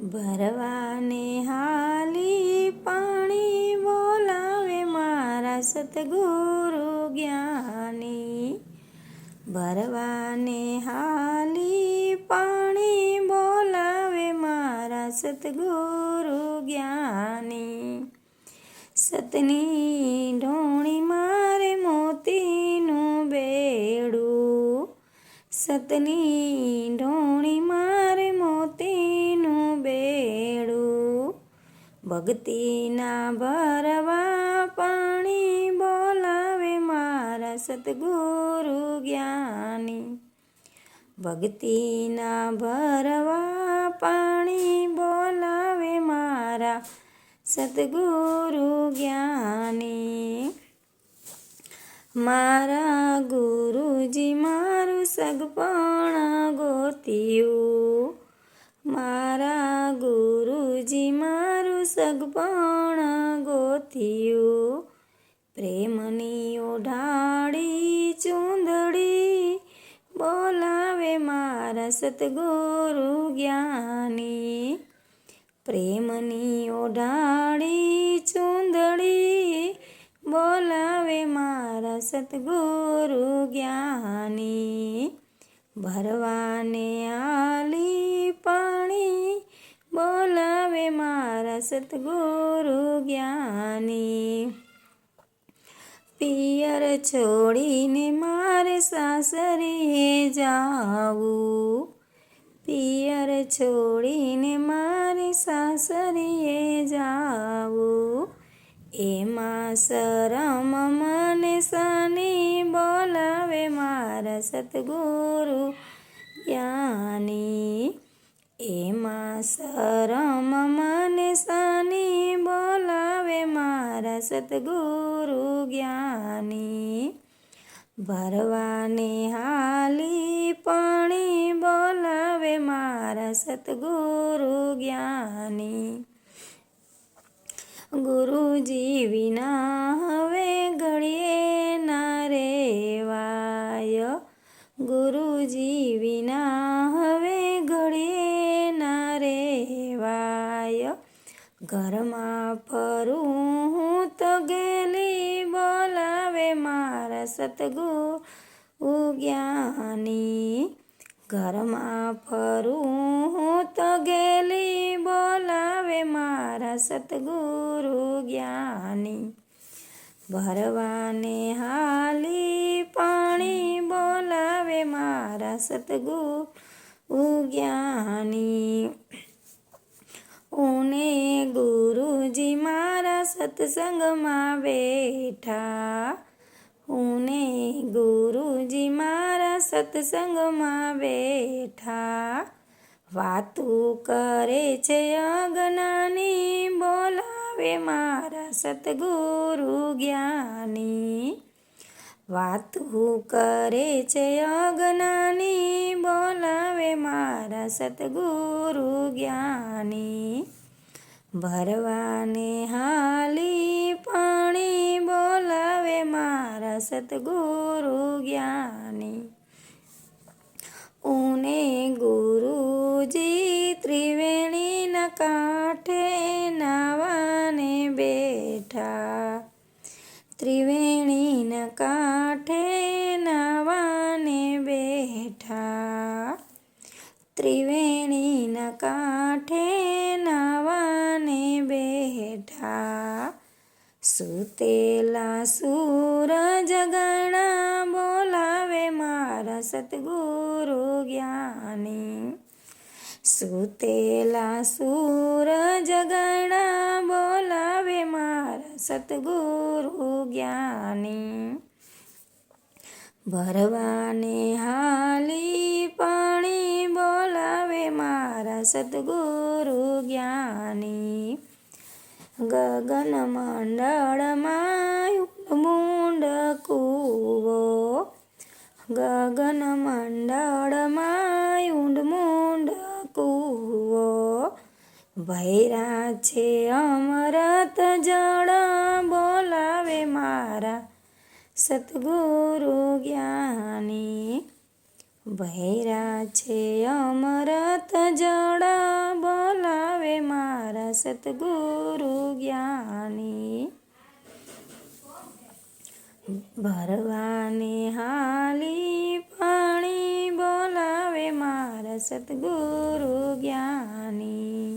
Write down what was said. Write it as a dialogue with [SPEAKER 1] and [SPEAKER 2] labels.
[SPEAKER 1] ભરવાને હાલી પાણી બોલાવે મારા સતગુરુ જ્ઞાની. ભરવાને હાલી પાણી બોલાવે મારા સતગુરુ જ્ઞાની. સતની ઢોણી મારે મોતીનું બેડું. સતની ભક્તિના ભરવા પાણી બોલાવે મારા સદગુરુ જ્ઞાની. ભક્તિના ભરવા પાણી બોલાવે મારા સદગુરુ જ્ઞાની. મારા ગુરુજી મારું સગપણ ગોત્યું. મારા ગુરુજી સગપણ ગોત્યું પ્રેમની ઓઢાડી ચૂંદડી બોલાવે મારા સતગુરુ જ્ઞાની. પ્રેમની ઓઢાડી ચૂંદડી બોલાવે મારા સતગુરુ જ્ઞાની. ભરવાને આલી પાણી સતગુરુ જ્ઞાની પિયર છોડીને મારે સાસરે જાવું પિયર છોડીને મારે સાસરે જાવું એમાં શરમ મને સની બોલાવે મારા સતગુરુ જ્ઞાની એમાં શરમ મને સાની બોલાવે મારા સદગુરુ જ્ઞાની. ભરવાને હાલી પાણી બોલાવે મારા સતગુરુ જ્ઞાની. ગુરુજી વિના ઘરમાં ફરું હું તો ગેલી બોલાવે મારા સતગુ જ્ઞાની. ઘરમાં ફરું હું તો ગેલી બોલાવે મારા સતગુરુ જ્ઞાની. ભરવાને હાલી પાણી બોલાવે મારા સતગુરુ જ્ઞાની. ઉને ગુરુજી મારા સત્સંગમાં બેઠા? ઉને ગુરુજી મારા સત્સંગમાં બેઠા? વાતું કરે છે અજ્ઞાની, બોલાવે મારા સતગુરુ જ્ઞાની. વાતું કરે છે અજ્ઞાની? બોલાવે મારા સતગુરુ જ્ઞાની. ભરવાને હાલી પાણી બોલાવે મારા સતગુરુ જ્ઞાની. ઉને ગુરુજી ત્રિવેણીના કાંઠે નાવાને બેઠા. ત્રિવેણીના કાંઠે ત્રિવેણીના કાંઠે નાવાને બેઠા. સુતેલા સૂરજ ગણા બોલાવે મારા સતગુરુ જ્ઞાની. સુતેલા સૂરજ ગણા બોલાવે મારા સતગુરુ જ્ઞાની. ભરવાને હાલી પાણી બોલાવે મારા સદગુરુ જ્ઞાની. ગગન મંડળમાં મુંડ કૂવો. ગગન મંડળમાં ઊંડ મુંડ કૂવો. ભૈરા છે અમરત જળ સતગુરુ જ્ઞાની. ભૈરા છે અમરત જળ બોલાવે સતગુરુ જ્ઞાની. ભરવાને હાલી પાણી બોલાવે મારા સતગુરુ જ્ઞાની.